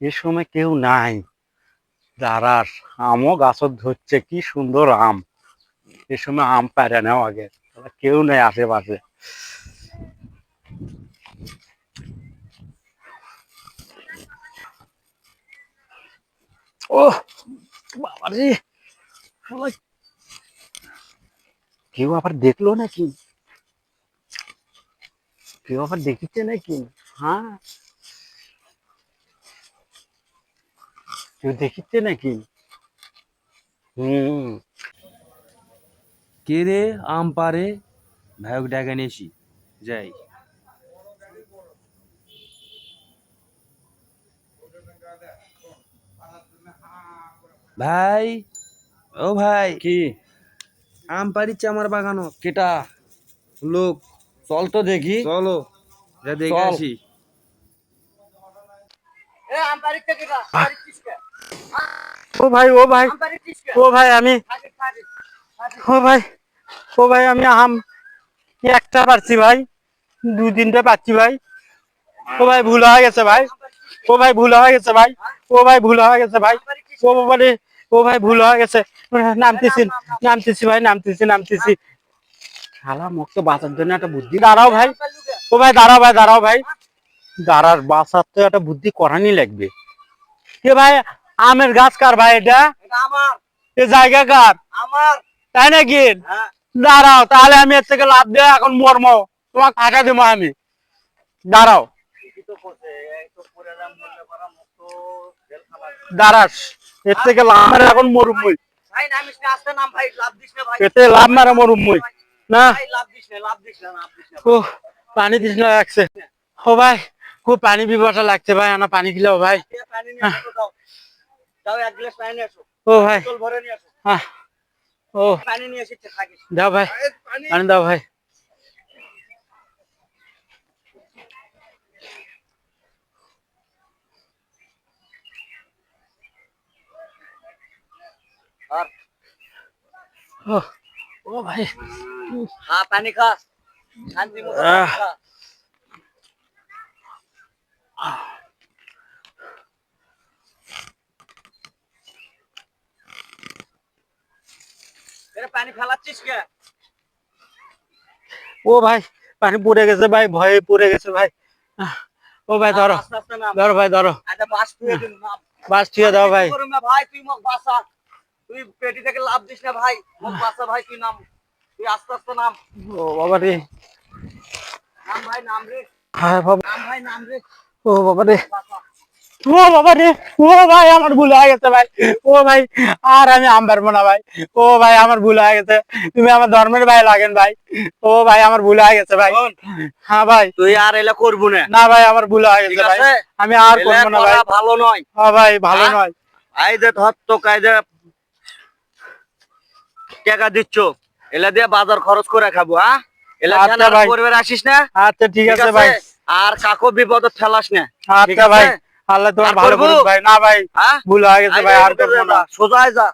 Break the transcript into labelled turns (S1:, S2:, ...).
S1: এ সময় কেউ নাই। দাঁড়াস, আমও গাছত ধরছে, কি সুন্দর আম। এ সময় আম পারে নাও আগে কেউ নেই আশেপাশে। ও বাবারে কেউ আবার দেখল নাকি? কেউ আবার দেখিচ্ছে নাকি? হ্যাঁ। কেউ দেখিচ্ছে নাকি? হুম।
S2: কে রে আম পারে? ভাইক ডাকে নিয়েছি যাই। ভাই? ও ভাই।
S1: কি?
S2: আম পারিচ্ছে আমার বাগানো।
S1: কেটা?
S2: লোক।
S1: চল তো দেখি।
S2: চলো। যা দেখে। আসি।
S1: ও ভাই ও ভাই ও ভাই আমি ও ভাই ও ভাই আমি আম একটা পারছি ভাই দু তিনটা পাচ্ছি ভাই ও ভাই ভুল হয়ে গেছে ভাই ও ভাই ভুল হয়ে গেছে ভাই ও ভাই ভুল হয়ে গেছে ভাই ও বাবারে ও ভাই ভুল হয়ে গেছে নামতেছি নামতেছি ভাই নামতেছি নামতেছি শালা মুক্ত বাঁচার জন্য একটা বুদ্ধি দাঁড়াও ভাই ও ভাই দাঁড়াও ভাই দাঁড়াও ভাই দাঁড়ার বাঁচার তো একটা বুদ্ধি করানি লাগবে কে ভাই আমের গাছ কার ভাই এটা? এ জায়গা কার? তাই নাকি? দাঁড়াও তাহলে আমি এর থেকে লাভ দিয়ে এখন মরম তোমাকে ফাঁকা দেবো আমি। দাঁড়াও। দাঁড়াস। এর থেকে লাভ মারে এখন মরুম মুই। এতে লাভ মারে মরুম মুই। না? ও পানি দিস না লাগছে। ও ভাই খুব পানি বিপদটা লাগছে ভাই আনা পানি খেলেও ভাই। ও ভাই। হ্যাঁ। ও। দাও ভাই। পানি। দাও ভাই। ও। ও ভাই।
S3: হ্যাঁ পানি খা। শান্তি মতো
S1: আহ।
S3: পানি ফেলাচ্ছিস কে?
S1: ও ভাই পানি পড়ে গেছে ভাই ভয়ে পড়ে গেছে ভাই। ও ভাই ধরো ধরো ভাই ধরো।
S3: আচ্ছা বাস
S1: ছুঁয়ে দাও ভাই।
S3: ভাই তুই মোক বাসা। তুই পেটি থেকে লাভ দিস না ভাই মোক বাসা ভাই তুই নাম? তুই আস্তে আস্তে নাম।
S1: ও বাবা রে।
S3: নাম ভাই নাম রে।
S1: হ্যাঁ বাবা।
S3: নাম ভাই নাম রে।
S1: ও বাবা রে।
S3: বাসা।
S1: ও বাবা রে ও ভাই আমার ভুল হয়ে গেছে ভাই। ও ভাই আর আমি আম পারব না ভাই। ও ভাই আমার ভুল হয়ে গেছে। তুমি আমার ধর্মের ভাই লাগেন ভাই। ও ভাই আমার ভুল হয়ে গেছে ভাই। হ্যাঁ ভাই।
S3: তুই আর এলা করব না।
S1: না ভাই আমার ভুল হয়ে গেছে ভাই। আমি আর করব না ভাই।
S3: ভালো নয়।
S1: হ্যাঁ ভাই ভালো
S3: হ্যাঁ?
S1: নয়।
S3: আই দে ধর তো কায়দে টাকা দিচ্ছ। এলা দিয়ে বাজার খরচ করে খাব হ্যাঁ? এলা
S1: আচ্ছা
S3: আর আসিস না?
S1: আচ্ছা ঠিক আছে ভাই।
S3: আর কাকো বিপদ ফেলাস না। ঠিক
S1: আচ্ছা ভাই? আল্লাহ তোমার ভালো করুক ভাই। না ভাই
S3: হ্যাঁ?
S1: ভুল হয়ে গেছে ভাই আর করব না।
S3: সোজাই যা।